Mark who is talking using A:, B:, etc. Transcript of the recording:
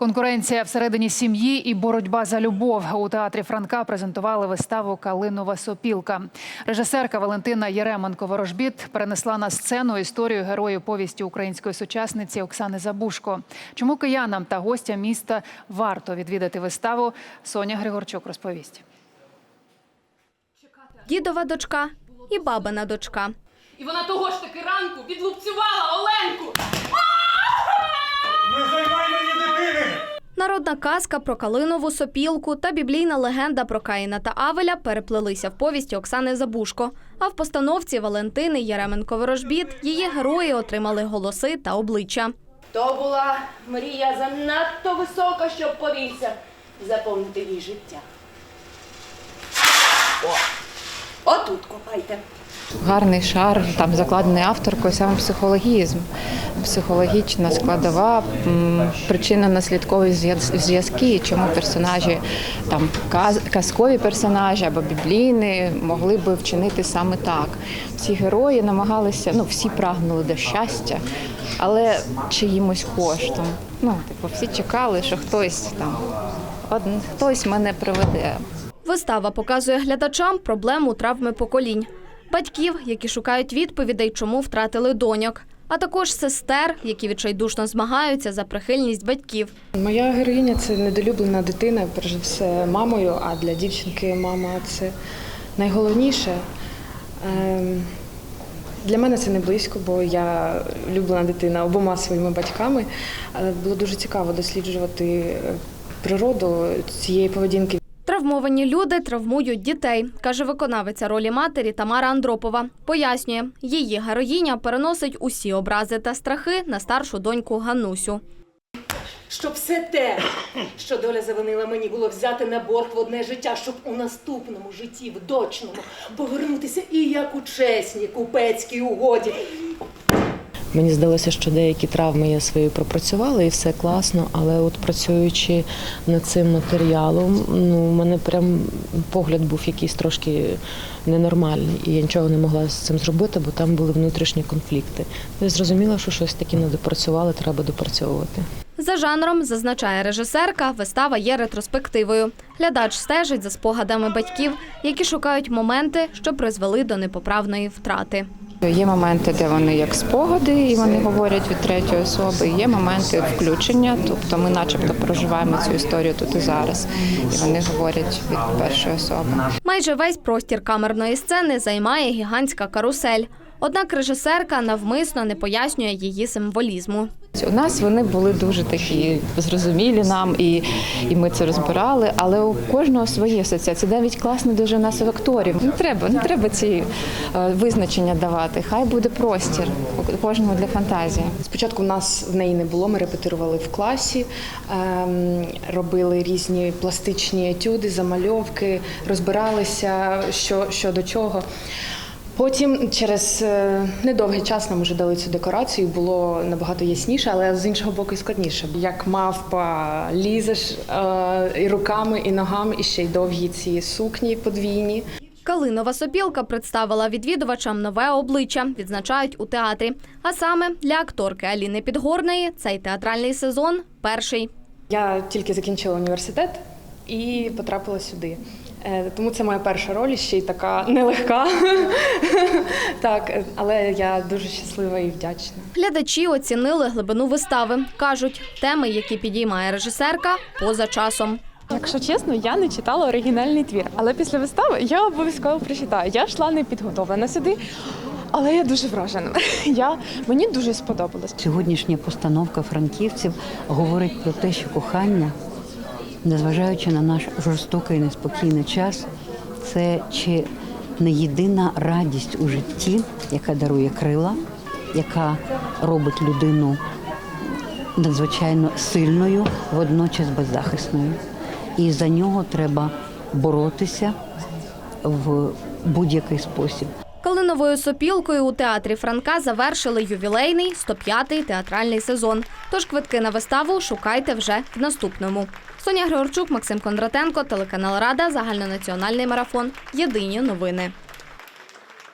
A: Конкуренція всередині сім'ї і боротьба за любов у театрі Франка презентували виставу Калинова сопілка. Режисерка Валентина Єременко Ворожбіт перенесла на сцену історію героїв повісті української сучасниці Оксани Забушко. Чому киянам та гостям міста варто відвідати виставу? Соня Григорчук розповість.
B: Дідова дочка і бабина дочка.
C: І вона того ж таки ранку відлупцювала Оленку.
D: Не займай мені дитини!
B: Народна казка про Калинову сопілку та біблійна легенда про Каїна та Авеля переплелися в повісті Оксани Забушко. А в постановці Валентини Яременко Ворожбіт її герої отримали голоси та обличчя.
E: То була мрія занадто висока, щоб повівся заповнити їй життя. О, отут копайте.
F: Гарний шар, там закладений авторкою, саме психологізм, психологічна складова, м, причинно-наслідкові зв'язки, чому персонажі, там казкові персонажі або біблійні могли би вчинити саме так. Всі герої намагалися, ну всі прагнули до щастя, але чиїмось коштом. Ну, типу, всі чекали, що хтось там, хтось мене приведе.
B: Вистава показує глядачам проблему травми поколінь, батьків, які шукають відповідей, чому втратили доньок, а також сестер, які відчайдушно змагаються за прихильність батьків.
G: Моя героїня це недолюблена дитина, перш за все, мамою, а для дівчинки мама це найголовніше. Ем, Для мене це не близько, бо я улюблена дитина обома своїми батьками. Було дуже цікаво досліджувати е, природу цієї поведінки.
B: Травмовані люди травмують дітей, каже виконавиця ролі матері Тамара Андропова. Пояснює, її героїня переносить усі образи та страхи на старшу доньку Ганусю.
E: Щоб все те, що доля завинила мені, було взяти на борг в одне життя, щоб у наступному житті, в дочному, повернутися і як у чесній купецькій угоді.
H: Мені здалося, що деякі травми я свої пропрацювала і все класно, але от працюючи над цим матеріалом, ну у мене прям погляд був якийсь трошки ненормальний, і я нічого не могла з цим зробити, бо там були внутрішні конфлікти. Я зрозуміла, що щось таке не допрацювали, треба допрацьовувати.
B: За жанром, зазначає режисерка, вистава є ретроспективою. Глядач стежить за спогадами батьків, які шукають моменти, що призвели до непоправної втрати.
F: Є моменти, де вони як спогади, і вони говорять від третьої особи. Є моменти включення, тобто ми, начебто, проживаємо цю історію тут і зараз, і вони говорять від першої особи.
B: Майже весь простір камерної сцени займає гігантська карусель. Однак режисерка навмисно не пояснює її символізму.
F: У нас вони були дуже такі зрозумілі нам, і, і ми це розбирали. Але у кожного свої асоціації. Навіть класно дуже у нас в акторів. Не треба, не треба ці е, визначення давати. Хай буде простір у кожного для фантазії.
G: Спочатку в нас в неї не було, ми репетирували в класі, ем, робили різні пластичні етюди, замальовки, розбиралися, що, що до чого. Потім через е, недовгий час нам вже дали цю декорацію, було набагато ясніше, але з іншого боку і складніше. Як мавпа лізеш е, і руками, і ногами, і ще й довгі ці сукні подвійні.
B: Калинова сопілка представила відвідувачам нове обличчя, відзначають у театрі. А саме для акторки Аліни Підгорної цей театральний сезон перший.
G: Я тільки закінчила університет і потрапила сюди. Е, Тому це моя перша роль, ще й така нелегка. так, але я дуже щаслива і вдячна.
B: Глядачі оцінили глибину вистави. кажуть, теми, які підіймає режисерка, поза часом.
I: Якщо чесно, я не читала оригінальний твір, але після вистави я обов'язково прочитаю. Я йшла не підготовлена сюди, але я дуже вражена. Я, мені дуже сподобалось.
J: Сьогоднішня постановка франківців говорить про те, що кохання, незважаючи на наш жорстокий і неспокійний час, це чи не єдина радість у житті, яка дарує крила, яка робить людину надзвичайно сильною, водночас беззахисною. І за нього треба боротися в будь-який спосіб.
B: Калиновою сопілкою у театрі Франка завершили ювілейний 105-й театральний сезон. Тож квитки на виставу шукайте вже в наступному. Соня Григорчук, Максим Кондратенко, телеканал Рада, загальнонаціональний марафон. Єдині новини.